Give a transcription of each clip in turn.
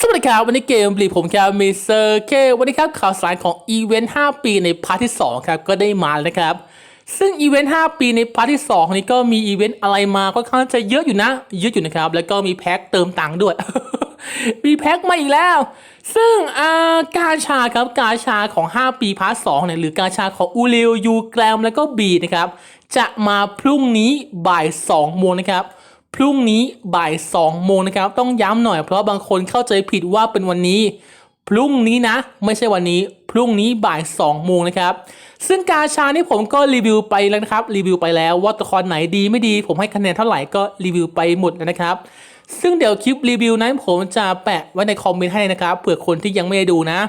สวัสดีครับ วันนี้เกมบลีผมครับมิสเตอร์เควันนี้ครับข่าวสารของอีเวนต์ 5 ปีในพาร์ทที่ 2 ครับ ก็ได้มาแล้วนะครับ ซึ่งอีเวนต์ 5 ปีในพาร์ทที่ 2 นี้ก็มีอีเวนต์อะไรมาก็ค่อนข้างจะเยอะอยู่นะ เยอะอยู่นะครับ แล้วก็มีแพ็คเติมตังค์ด้วย มีแพ็คมาอีกแล้ว ซึ่งากาชาครับกาชาของ 5 ปีพาร์ท2เนี่ยหรือกาชาของอูริวยูแกรมแล้วก็บีนะครับจะมาพรุ่งนี้บ่าย2โมงนะครับ พรุ่งนี้บ่าย2โมงนะครับต้องย้ำหน่อยเพราะบางคนเข้าใจผิดว่าเป็นวันนี้ พรุ่งนี้นะ ไม่ใช่วันนี้ พรุ่งนี้บ่าย2โมงนะครับ ซึ่งกาชานี่ผมก็รีวิวไปแล้วนะครับรีวิวไปแล้วว่าตัวละครไหนดีไม่ดี ผมให้คะแนนเท่าไหร่ก็รีวิวไปหมดแล้วนะครับซึ่งเดี๋ยวคลิปรีวิวนั้นผมจะแปะไว้ในคอมเมนต์ให้นะครับเผื่อคนที่ยังไม่ได้ดูนะ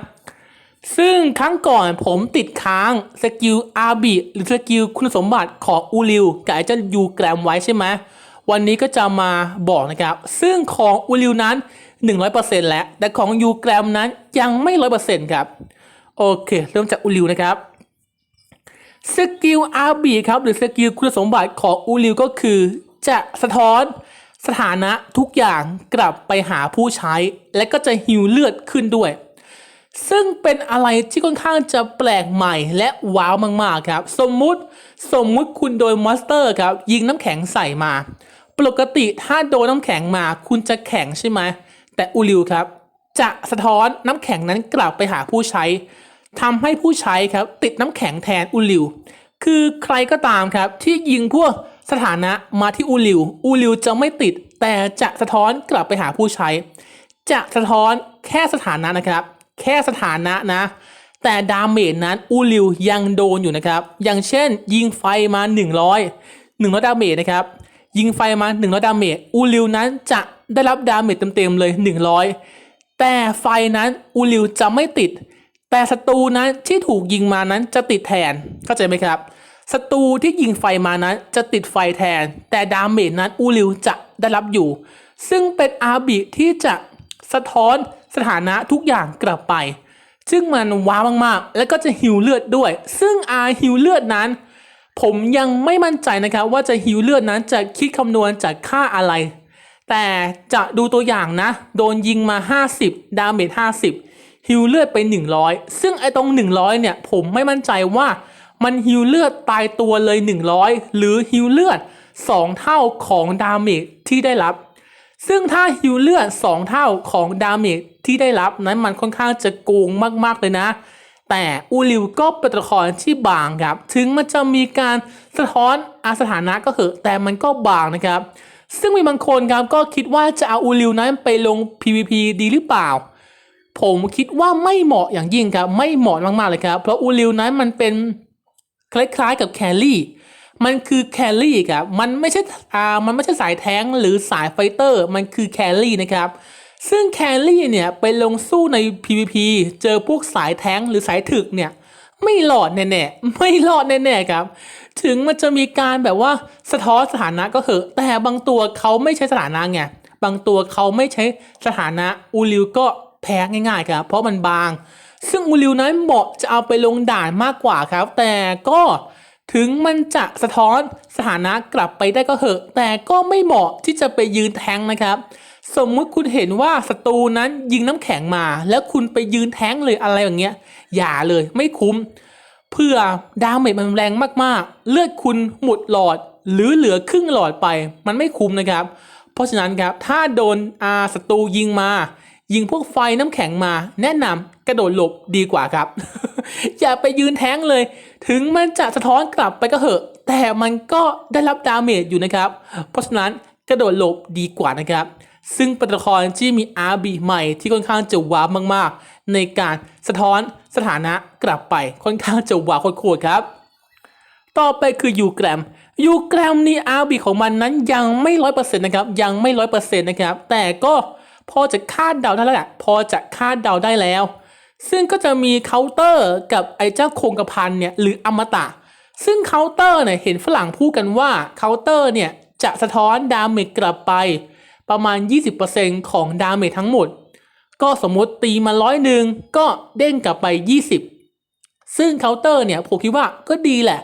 ซึ่งครั้งก่อนผมติดค้างสกิลอาบิหรือสกิลคุณสมบัติของอูริวกับไอ้เจ้ายูแกรมไว้ใช่ไหม วันนี้ก็จะมาบอกนะครับ ซึ่งของอูริวนั้น 100%แล้ว แต่ของยูแกรมนั้นยังไม่ 100%ครับ โอเค เริ่มจากอูริวนะครับ สกิลอาบีครับ หรือสกิลคุณสมบัติของอูริวก็คือ จะสะท้อนสถานะทุกอย่างกลับไปหาผู้ใช้ และก็จะฮิวเลือดขึ้นด้วย ซึ่งเป็นอะไรที่ค่อนข้างจะแปลกใหม่และว้าวมากๆครับ สมมุติสมมุติคุณโดยมอนสเตอร์ครับ ยิงน้ำแข็งใส่มา ปกติถ้าโดนน้ำแข็งมาคุณจะแข็งใช่ไหม แต่อูริวครับ จะสะท้อนน้ำแข็งนั้นกลับไปหาผู้ใช้ทำให้ผู้ใช้ครับ ติดน้ำแข็งแทนอูริว คือใครก็ตามครับ ที่ยิงพวกสถานะมาที่อูริว อูริวจะไม่ติด แต่จะสะท้อนกลับไปหาผู้ใช้ จะสะท้อนแค่สถานะนะครับ แค่สถานะนะ แต่ดาเมจนั้นอูริวยังโดนอยู่นะครับ อย่างเช่น ยิงไฟมา 100 100ดาเมจนะครับ ยิงไฟมา100ดาเมจอูริวนั้นจะได้รับดาเมจเต็มๆเลย 100 แต่ไฟนั้นอูริวจะไม่ติด แต่ศัตรูนั้นที่ถูกยิงมานั้นจะติดแทนเข้าใจไหมครับศัตรูที่ยิงไฟมานั้นจะติดไฟแทน แต่ดาเมจนั้นอูริวจะได้รับอยู่ ซึ่งเป็นอาบิที่จะสะท้อนสถานะทุกอย่างกลับไป ซึ่งมันว้าวมากๆ แล้วก็จะฮิวเลือดด้วย ซึ่งอาฮิวเลือดนั้น ผมยังไม่มั่นใจนะครับว่าจะฮิวเลือดนั้นจะคิดคำนวณจากค่าอะไร แต่จะดูตัวอย่างนะ โดนยิงมา 50 ดาเมจ50 ฮิวเลือดไป 100 ซึ่งไอ้ตรง 100 เนี่ย ผมไม่มั่นใจว่ามันฮิวเลือดตายตัวเลย 100 หรือฮิวเลือด 2 เท่าของดาเมจที่ได้รับ ซึ่งถ้าฮิวเลือด 2 เท่าของดาเมจที่ได้รับนั้นมันค่อนข้างจะโกงมากๆเลยนะ แต่อูริวก็เป็นตัวละครที่บางครับ ถึงมันจะมีการสะท้อนอาสถานะก็เหอะแต่มันก็บางนะครับ ซึ่งมีบางคนครับก็คิดว่าจะเอาอูริวนั้นไปลง PVP ดีหรือเปล่า ผมคิดว่าไม่เหมาะอย่างยิ่งครับ ไม่เหมาะมากๆเลยครับ เพราะอูริวนั้นมันเป็นคล้ายๆกับแคลรี่ มันคือแคลรี่ครับ มันไม่ใช่อ่ามันไม่ใช่สายแท้งหรือสายไฟเตอร์ มันคือแคลรี่นะครับ ซึ่งแครี่เนี่ยไปลงสู้ใน PVP เจอพวกสายแท้งหรือสายถึกเนี่ยไม่หลอดแน่ๆ ไม่หลอดแน่ๆครับ ถึงมันจะมีการแบบว่าสะท้อนสถานะก็เหอะ แต่บางตัวเขาไม่ใช้สถานะไง บางตัวเขาไม่ใช้สถานะอูริวก็แพ้ง่ายๆครับ เพราะมันบาง ซึ่งอูริวนั้นเหมาะจะเอาไปลงด่านมากกว่าครับ แต่ก็ ถึงมันจะสะท้อนสถานะกลับไปได้ก็เหอะ แต่ก็ไม่เหมาะที่จะไปยืนแทงนะครับ สมมุติคุณเห็นว่าศัตรูนั้นยิงน้ำแข็งมา แล้วคุณไปยืนแทงเลยอะไรอย่างเงี้ย อย่าเลยไม่คุ้มเพื่อดาเมจมันแรงมากๆ เลือดคุณหมดหลอด หรือเหลือครึ่งหลอดไป มันไม่คุ้มนะครับ เพราะฉะนั้นครับถ้าโดนอาศัตรูยิงมา ยิงพวกไฟน้ำแข็งมา แนะนำกระโดดหลบดีกว่าครับ อย่าไปยืนแท้งเลย ถึงมันจะสะท้อนกลับไปก็เหอะ แต่มันก็ได้รับดาเมจอยู่นะครับ เพราะฉะนั้นกระโดดหลบดีกว่านะครับ ซึ่งเป็นตัวละครที่มีอาร์บีใหม่ที่ค่อนข้างจะว้าวมากๆ ในการสะท้อนสถานะกลับไปค่อนข้างจะว้าวโคตรๆครับ ต่อไปคือยูแกรมยูแกรมนี่อาร์บีของมันนั้นยังไม่ร้อยเปอร์เซ็นต์นะครับยังไม่ร้อยเปอร์เซ็นต์นะครับแต่ก็ พอจะคาดเดาได้แล้วแหละพอจะคาดเดาได้แล้ว ซึ่งก็จะมีเคาน์เตอร์กับไอ้เจ้าคงกระพันเนี่ยหรืออมตะ ซึ่งเคาน์เตอร์เนี่ยเห็นฝรั่งพูดกันว่าเคาน์เตอร์เนี่ยจะสะท้อนดาเมจกลับไปประมาณ 20%ของดาเมจทั้งหมด ก็สมมติตีมาร้อยหนึ่งก็เด้งกลับไป 20 ซึ่งเคาน์เตอร์เนี่ยผมคิดว่าก็ดีแหละ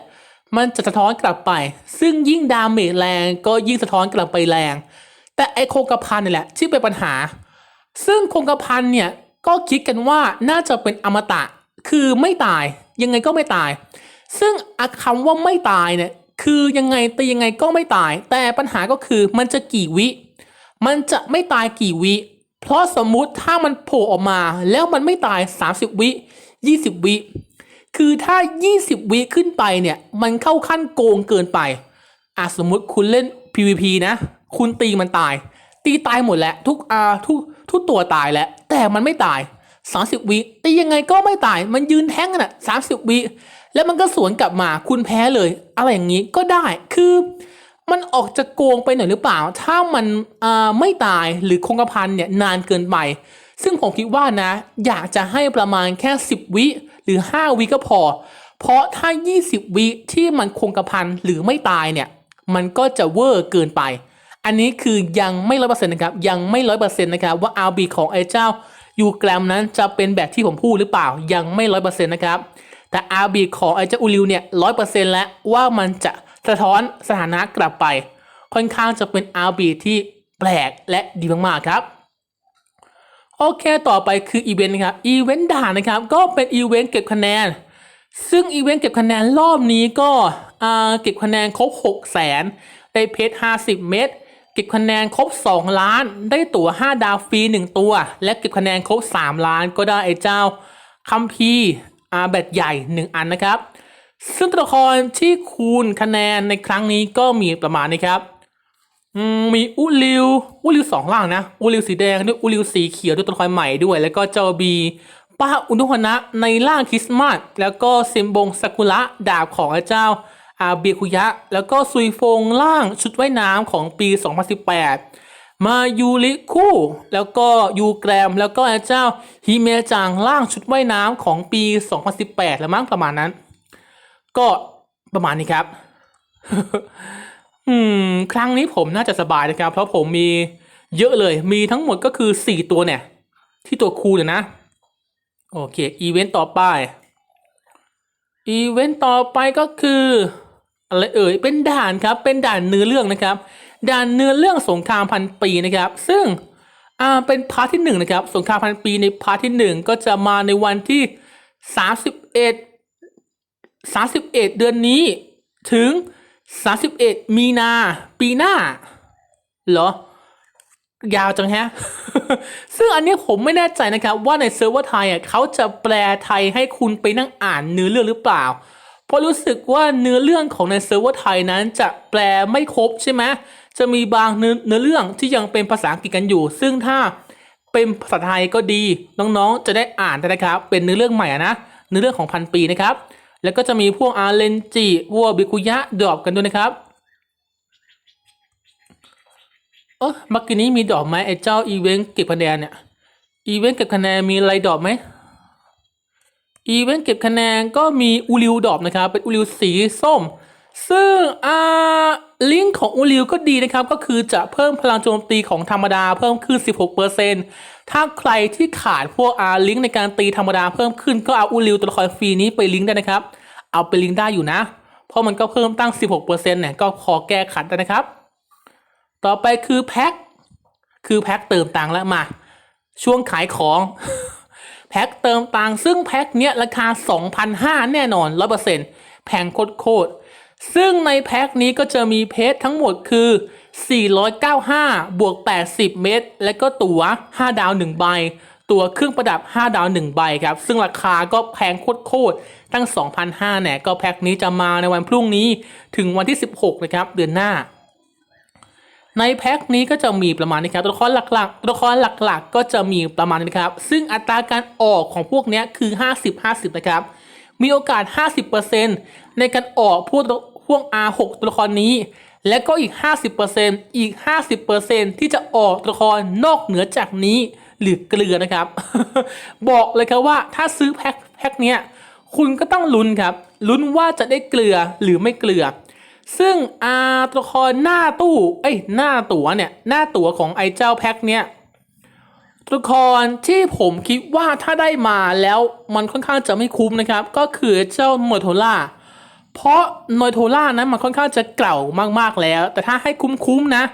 มันจะสะท้อนกลับไป ซึ่งยิ่งดาเมจแรงก็ยิ่งสะท้อนกลับไปแรง แต่ไอโคกระพันนี่แหละที่เป็นปัญหา ซึ่งโคงกระพันเนี่ยก็คิดกันว่าน่าจะเป็นอมตะคือไม่ตายยังไงก็ไม่ตาย ซึ่งอะคำว่าไม่ตายเนี่ยคือยังไงตียังไงก็ไม่ตาย แต่ปัญหาก็คือมันจะกี่วิ มันจะไม่ตายกี่วิ เพราะสมมุติถ้ามันโผล่ออกมาแล้วมันไม่ตาย 30 วิ 20 วิ คือถ้า 20 วิขึ้นไปเนี่ยมันเข้าขั้นโกงเกินไปอะสมมุติคุณเล่น PVP นะ คุณตีมันตาย ตีตายหมดแล้วทุกอาทุกทุกตัวตายแล้ว แต่มันไม่ตาย 30 วิตียังไงก็ไม่ตาย มันยืนแท้งกันอะ30วิแล้วมันก็สวนกลับมาคุณแพ้เลย อะไรอย่างนี้ก็ได้คือมันออกจะโกงไปหน่อยหรือเปล่า ถ้ามันไม่ตายหรือคงกระพันเนี่ยนานเกินไป ซึ่งผมคิดว่านะ อยากจะให้ประมาณแค่ 10 วิหรือ 5 วิก็พอ เพราะถ้า 20 วิที่มันคงกระพันหรือไม่ตายเนี่ย มันก็จะเวอร์เกินไป อันนี้คือยังไม่ร้อยเปอร์เซ็นต์นะครับยังไม่ร้อยเปอร์เซ็นต์นะครับว่าอาบีของไอ้เจ้ายูแกรมนั้นจะเป็นแบบที่ผมพูดหรือเปล่ายังไม่ร้อยเปอร์เซ็นต์นะครับแต่อาบีของไอ้เจ้าอูริวเนี่ยร้อยเปอร์เซ็นต์แล้วว่ามันจะสะท้อนสถานะกลับไป ค่อนข้างจะเป็นอาบีที่แปลกและดีมากๆครับโอเค ต่อไปคืออีเวนต์นะครับ อีเวนต์ด่านนะครับ ก็เป็นอีเวนต์เก็บคะแนน ซึ่งอีเวนต์เก็บคะแนนรอบนี้ก็เก็บคะแนนครบ 6 0แสนได้เพชร50 เม็ด เก็บคะแนนครบ 2 ล้าน ได้ตั๋ว 5 ดาวฟรี 1 ตัว และเก็บคะแนนครบ 3 ล้านก็ได้ไอ้เจ้าคัมภีอาแบตใหญ่ 1 อันนะครับ ซึ่งตัวละครที่คูณคะแนนในครั้งนี้ก็มีประมาณนี้ครับ มีอุลิวอุลิวสองล่างนะ อุลิวสีแดงด้วยอุลิวสีเขียวด้วยตัวละครใหม่ด้วย แล้วก็เจ้าบีป้าอุนุฮนะในร่างคริสต์มาสแล้วก็เซมบงซากุระดาบของพระเจ้า อาเบียคุยะ แล้วก็ซุยฟงล่างชุดว่ายน้ำของปี 2018 มายูริคู่ แล้วก็ยูแกรม แล้วก็พระเจ้าฮิเมจังล่างชุดว่ายน้ำของปี 2018 แล้วมั้งประมาณนั้น ก็ประมาณนี้ครับ อืม ครั้งนี้ผมน่าจะสบายนะครับ เพราะผมมีเยอะเลย มีทั้งหมดก็คือสี่ตัวเนี่ย ที่ตัวคูเนี่ยนะ โอเค อีเวนต์ต่อไป อีเวนต์ต่อไปก็คือ อะไรเอ่ยเป็นด่านครับเป็นด่านเนื้อเรื่องนะครับ ด่านเนื้อเรื่องสงครามพันปีนะครับ ซึ่งอ่าเป็นพาร์ทที่หนึ่งนะครับสงครามพันปีในพาร์ทที่หนึ่งก็จะมาในวันที่สามสิบเอ็ด31 เดือนนี้ถึง 31 มีนาปีหน้าเหรอยาวจังแฮะ ซึ่งอันนี้ผมไม่แน่ใจนะครับ ว่าในเซิร์ฟเวอร์ไทยอะเขาจะแปลไทยให้คุณไปนั่งอ่านเนื้อเรื่องหรือเปล่า เพราะรู้สึกว่าเนื้อเรื่องของในเซิร์ฟเวอร์ไทยนั้นจะแปลไม่ครบใช่ไหมจะมีบางเนื้อเรื่องที่ยังเป็นภาษาอังกฤษกันอยู่ ซึ่งถ้าเป็นภาษาไทยก็ดี น้องๆ จะได้อ่านได้นะครับ เป็นเนื้อเรื่องใหม่นะเนื้อเรื่องของพันปีนะครับ แล้วก็จะมีพวกอาร์เลนจิวัวบิคุยะดรอปกันด้วยนะครับเออเมื่อกี้นี้มีดอกไหมไอ้เจ้าอีเวนต์เก็บคะแนนเนี่ยอีเวนต์เก็บคะแนนมีอะไรดอกไหม อีเวนต์เก็บคะแนนก็มีอูริวดอกนะครับ เป็นอูริวสีส้ม ซึ่งอ่าลิงก์ของอูริวก็ดีนะครับ ก็คือจะเพิ่มพลังโจมตีของธรรมดาเพิ่มขึ้น 16%ถ้าใครที่ขาดพวกอาลิงก์ในการตีธรรมดาเพิ่มขึ้นก็เอาอูริวตัวละครฟรีนี้ไปลิงก์ได้นะครับ เอาไปลิงก์ได้อยู่นะ เพราะมันก็เพิ่มตั้ง 16%เนี่ยก็ขอแก้ขัดได้นะครับ ต่อไปคือแพ็คคือแพ็คเติมตังค์แล้วมา ช่วงขายของ แพ็คเติมตังซึ่งแพ็คเนี้ยราคา 2,500 แน่นอน 100%แพงโคตรๆซึ่งในแพ็คนี้ก็จะมีเพชรทั้งหมดคือ 495 บวก 80 เม็ดและก็ตั๋ว 5 ดาว 1 ใบ ตั๋วเครื่องประดับ 5 ดาว 1 ใบครับ ซึ่งราคาก็แพงโคตรๆตั้ง 2,500เนี่ยก็แพ็คนี้จะมาในวันพรุ่งนี้ถึงวันที่ 16 นะครับ เดือนหน้า ในแพ็คนี้ก็จะมีประมาณนี้ครับตัวละครหลักๆตัวละครหลักๆ ก็จะมีประมาณนี้นะครับ ซึ่งอัตราการออกของพวกนี้คือ 50-50 นะครับ มีโอกาส 50%ในการออกพวกพวก R6 ตัวละครนี้ และก็อีก 50%อีก 50%ที่จะออกตัวละครนอกเหนือจากนี้หรือเกลือนะครับ บอกเลยครับว่าถ้าซื้อแพ็คแพ็คเนี้ยคุณก็ต้องลุ้นครับลุ้นว่าจะได้เกลือหรือไม่เกลือ ซึ่งอาตัวละครหน้าตู้เอ้ยหน้าตั๋วเนี่ยหน้าตั๋วของไอ้เจ้าแพ็คเนี่ยตัวละครที่ผมคิดว่าถ้าได้มาแล้วมันค่อนข้างจะไม่คุ้มนะครับ ก็คือเจ้าโมโทล่าเพราะโนโทล่านั้นมันค่อนข้างจะเก่ามากๆแล้ว แต่ถ้าให้คุ้มๆนะ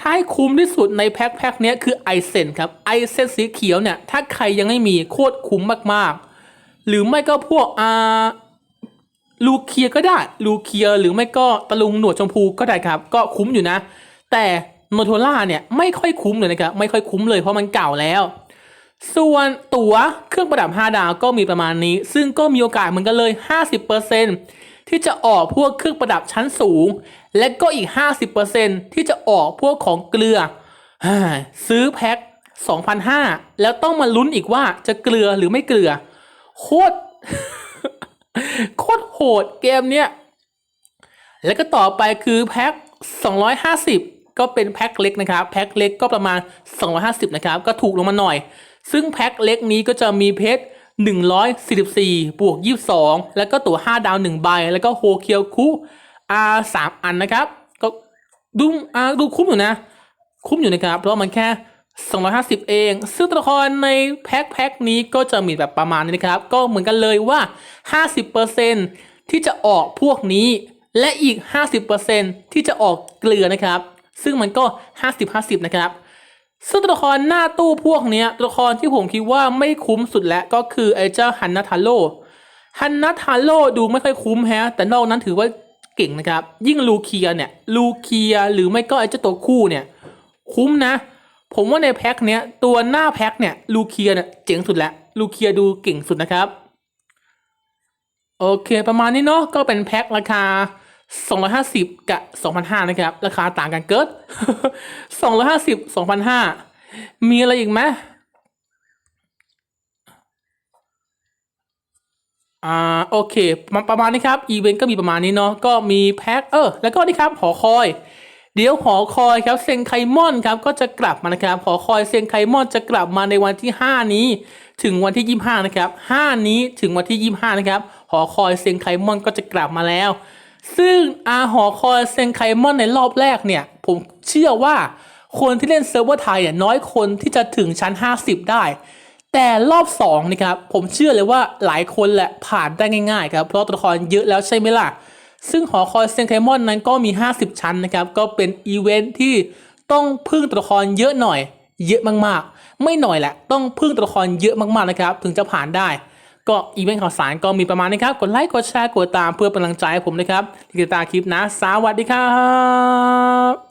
ถ้าให้คุ้มที่สุดในแพ็คแพ็คเนี้ยคือไอเซนครับไอเซนสีเขียวเนี่ย ถ้าใครยังไม่มีโคตรคุ้มมากๆ หรือไม่ก็พวกอ่า ลูเคียก็ได้ลูเคียหรือไม่ก็ตะลุงหนวดชมพูก็ได้ครับ ก็คุ้มอยู่นะ แต่โนโทล่าเนี่ยไม่ค่อยคุ้มเลยนะครับ ไม่ค่อยคุ้มเลยเพราะมันเก่าแล้ว ส่วนตั๋วเครื่องประดับ 5 ดาวก็มีประมาณนี้ ซึ่งก็มีโอกาสเหมือนกันเลย 50%ที่จะออกพวกเครื่องประดับชั้นสูง และก็อีก 50%ที่จะออกพวกของเกลือ ซื้อแพ็ค2,500 แล้วต้องมาลุ้นอีกว่าจะเกลือหรือไม่เกลือ โคตร โคตรโหดเกมเนี้ย แล้วก็ต่อไปคือแพ็ค250 ก็เป็นแพ็คเล็กนะครับ แพ็คเล็กก็ประมาณ 250 นะครับ ก็ถูกลงมาหน่อย ซึ่งแพ็คเล็กนี้ก็จะมีเพชร144 บวก 22 แล้วก็ตั๋ว 5 ดาว 1 ใบ แล้วก็โฮเคียวคุ R 3อันนะครับ ก็ดูอ่าดูคุ้มอยู่นะ คุ้มอยู่นะครับ เพราะมันแค่ 250 เอง ซึ่งตัวละครในแพ็คแพ็คนี้ก็จะมีแบบประมาณนี้นะครับ ก็เหมือนกันเลยว่า 50%ที่จะออกพวกนี้ และอีก 50%ที่จะออกเกลือนะครับ ซึ่งมันก็ 50-50 นะครับ ซึ่งตัวละครหน้าตู้พวกนี้ตัวละครที่ผมคิดว่าไม่คุ้มสุดแล้วก็คือไอ้เจ้าฮันนาทาโร่ฮันนาทาโร่ดูไม่ค่อยคุ้มแฮะ แต่นอกนั้นถือว่าเก่งนะครับ ยิ่งลูเคียเนี่ย ลูเคียหรือไม่ก็ไอ้เจ้าตัวคู่เนี่ย คุ้มนะ ผมว่าในแพ็คเนี้ยตัวหน้าแพ็คเนี่ยลูเคียเนี่ยเจ๋งสุดแล้วลูเคียดูเก่งสุดนะครับ โอเคประมาณนี้เนาะก็เป็นแพ็คราคา 250 กับ 2,500 นะครับ ราคาต่างกันเกิด 250 2,500 มีอะไรอีกไหมอ่าโอเคประมาณนี้ครับอีเวนต์ก็มีประมาณนี้เนาะก็มีแพ็คเออแล้วก็นี่ครับหอคอย เดี๋ยวหอคอยครับเซนไคมอนครับก็จะกลับมานะครับหอคอยเซนไคมอนจะกลับมาในวันที่ 5 นี้ ถึงวันที่ 25 นะครับ 5 นี้ถึงวันที่ 25 นะครับหอคอยเซนไคมอนก็จะกลับมาแล้ว ซึ่งอาหอคอยเซนไคมอนในรอบแรกเนี่ย ผมเชื่อว่าคนที่เล่นเซิร์ฟเวอร์ไทยเนี่ยน้อยคนที่จะถึงชั้น 50 ได้ แต่รอบ2นี่ครับผมเชื่อเลยว่าหลายคนแหละผ่านได้ง่ายๆครับเพราะตัวละครเยอะแล้วใช่ไหมล่ะ ซึ่งหอคอยเซนไคมอนนั้นก็มี 50 ชั้นนะครับ ก็เป็นอีเวนท์ที่ต้องพึ่งตัวละครเยอะหน่อย เยอะมากๆ ไม่หน่อยแหละ ต้องพึ่งตัวละครเยอะมากๆนะครับ ถึงจะผ่านได้ ก็อีเวนต์ข่าวสารก็มีประมาณนี้ครับ กดไลค์กดแชร์กดตามเพื่อเป็นกำลังใจให้ผมนะครับติดตามคลิปนะ สวัสดีครับ